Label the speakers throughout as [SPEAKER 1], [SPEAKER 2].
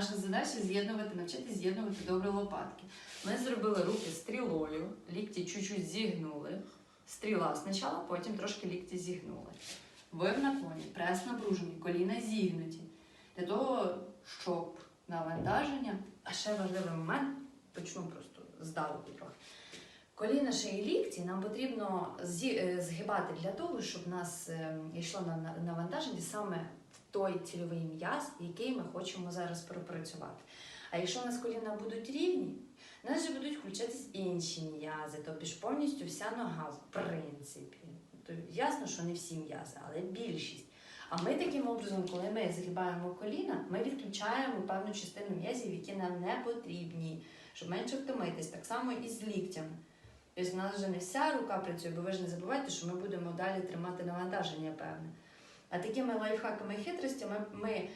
[SPEAKER 1] наша задача з'єднувати, навчити з'єднувати добре лопатки. Ми зробили руки стрілою, лікті чуть-чуть зігнули. Стріла спочатку, потім трошки лікті зігнули. Ви в наклоні, прес напружений, коліна зігнуті. Для того, щоб навантаження, а ще важливий момент, почну просто здалеку трохи. Коліна і лікті нам потрібно е, згибати для того, щоб в нас е, йшло на- на навантаження саме той цільовий м'яз, який ми хочемо зараз пропрацювати. А якщо у нас коліна будуть рівні, у нас же будуть включатись інші м'язи, тобто ж повністю вся нога, в принципі. То ясно, що не всі м'язи, але більшість. А ми таким образом, коли ми згибаємо коліна, ми відключаємо певну частину м'язів, які нам не потрібні, щоб менше втомитись. Так само і з ліктями. Тобто у нас вже не вся рука працює, бо ви ж не забувайте, що ми будемо далі тримати навантаження певне. А такими лайфхаками і хитростями ми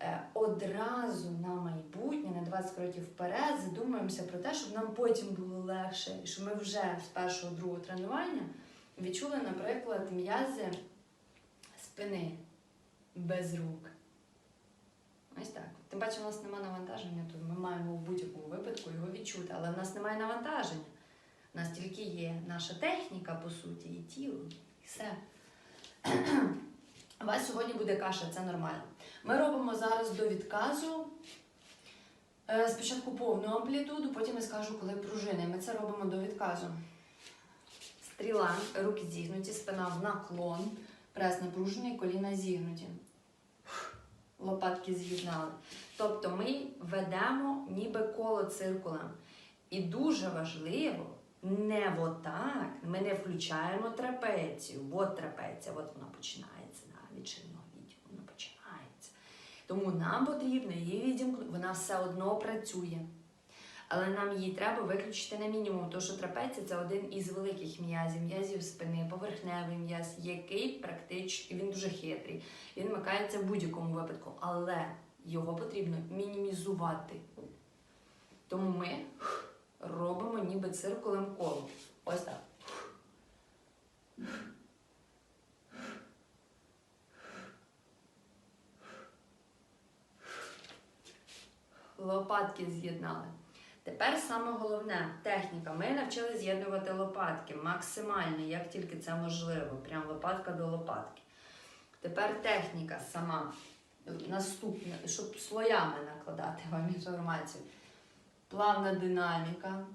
[SPEAKER 1] е, одразу на майбутнє, на 20 років вперед, задумуємося про те, щоб нам потім було легше, і щоб ми вже з першого другого тренування відчули, наприклад, м'язи спини без рук. Ось так. Тим паче, у нас немає навантаження, то ми маємо в будь-якому випадку його відчути, але в нас немає навантаження. У нас тільки є наша техніка, по суті, і тіло, і все. У вас сьогодні буде каша, це нормально. Ми робимо зараз до відказу. е, Спочатку повну амплітуду, потім я скажу, коли пружини. Ми це робимо до відказу. Стріла, руки зігнуті, спина в наклон, прес напружений, коліна зігнуті. Лопатки з'єднали. Тобто ми ведемо ніби коло циркулем. І дуже важливо, не отак, ми не включаємо трапецію. От трапеція, от вона починається Тому нам потрібно її відімкнути, вона все одно працює. Але нам її треба виключити на мінімум, тому що трапеція це один із великих м'язів, м'язів спини, поверхневий м'яз, який практично він дуже хитрий. Він вмикається в будь-якому випадку, але його потрібно мінімізувати. Тому ми робимо ніби циркулем коло. Ось так. Лопатки з'єднали. Тепер саме головне техніка. Ми навчили з'єднувати лопатки максимально, як тільки це можливо. Прям лопатка до лопатки. Тепер техніка сама. Наступне, щоб слоями накладати вам інформацію. Плавна динаміка.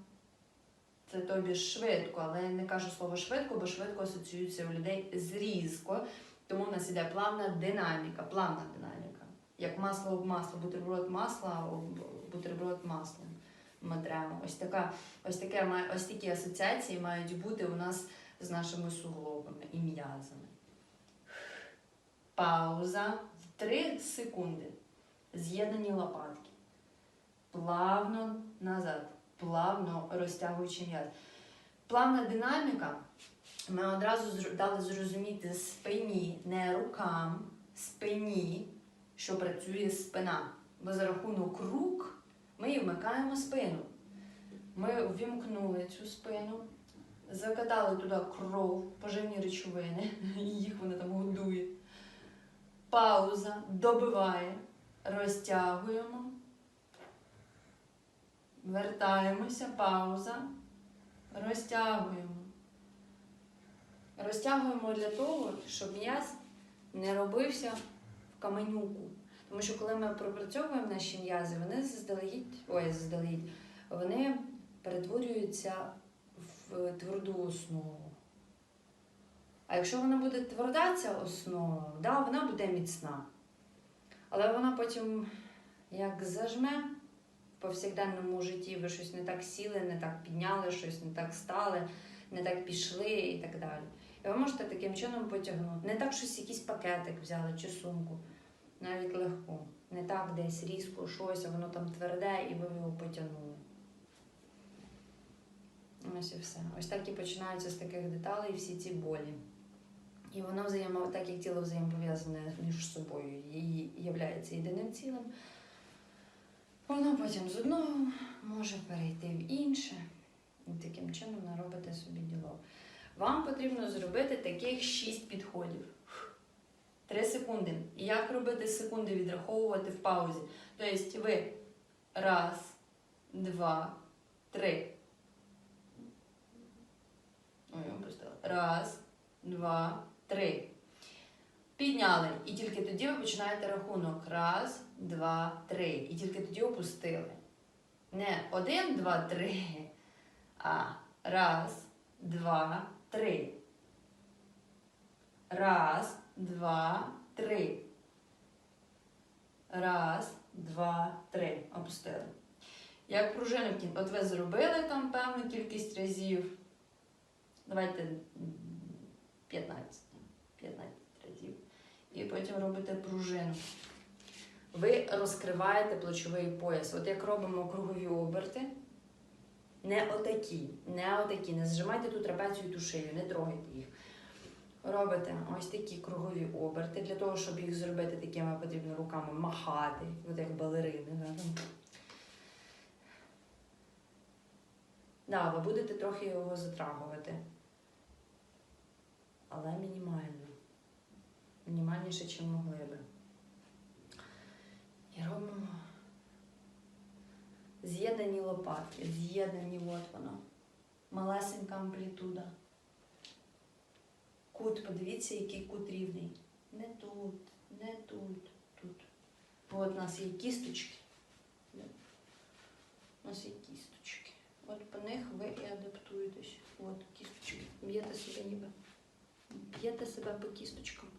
[SPEAKER 1] Це тобі швидко, але я не кажу слово швидко, бо швидко асоціюється у людей з різко. Тому в нас іде плавна динаміка, плавна динаміка. Як масло об масло, бутерброд масла, бутерброд маслом. Ми тремо. Ось така, ось таке ось такі асоціації мають бути у нас з нашими суглобами і м'язами. Пауза. Три секунди. З'єднані лопатки. Плавно назад. Плавно розтягуючи м'яз. Плавна динаміка. Ми одразу дали зрозуміти спині, не рукам, спині, що працює спина. Бо за рахунок рук ми вмикаємо спину. Ми ввімкнули цю спину, закатали туди кров, поживні речовини, їх вони там годують. Пауза, добиває, розтягуємо, вертаємося, пауза, розтягуємо. Розтягуємо для того, щоб м'яз не робився каменюку. Тому що коли ми пропрацьовуємо наші м'язи, вони заздалегідь, ой, заздалегідь, вони перетворюються в тверду основу. А якщо вона буде тверда, ця основа, да, вона буде міцна. Але вона потім як зажме в повсякденному житті, ви щось не так сіли, не так підняли, щось не так стали, не так пішли і так далі. І ви можете таким чином потягнути. Не так щось якийсь пакетик взяли чи сумку, навіть легко. Не так десь різко щось, а воно там тверде, і ви його потягнули. Ось і все. Ось так і починаються з таких деталей всі ці болі. І воно взаємо, так як тіло взаємопов'язане між собою і являється єдиним цілим, воно потім з одного може перейти в інше. І таким чином наробите собі діло. Вам потрібно зробити таких шість підходів. 3 секунди. І як робити секунди відраховувати в паузі? Тобто ви раз, два, три. Ой, я опустила. Раз, два, три. Підняли. І тільки тоді ви починаєте рахунок. Раз, два, три. І тільки тоді опустили. Не один, два, три, а раз, два, три. Раз, два, три. Раз, два, три. Опустили. Як пружину кін- От ви зробили там певну кількість разів. Давайте 15. 15 разів. І потім робите пружину. Ви розкриваєте плечовий пояс. От як робимо кругові оберти. Не отакі, не отакі. Не зжимайте ту трапецію ту шию, не трогайте їх. Робите ось такі кругові оберти. Для того, щоб їх зробити такими, потрібно руками махати, от як балерини. да. Ви будете трохи його затрагувати. Але мінімально. Мінімальніше, ніж могли би. І робимо з'єднані лопатки. З'єднані, от воно. Малесенька амплітуда. Кут, подивіться, який кут рівний. Не тут, не тут, тут. Бо От у нас є кісточки. У нас є кісточки. От по них ви і адаптуєтесь. От кісточки. Б'єте себе ніби. Б'єте себе по кісточкам.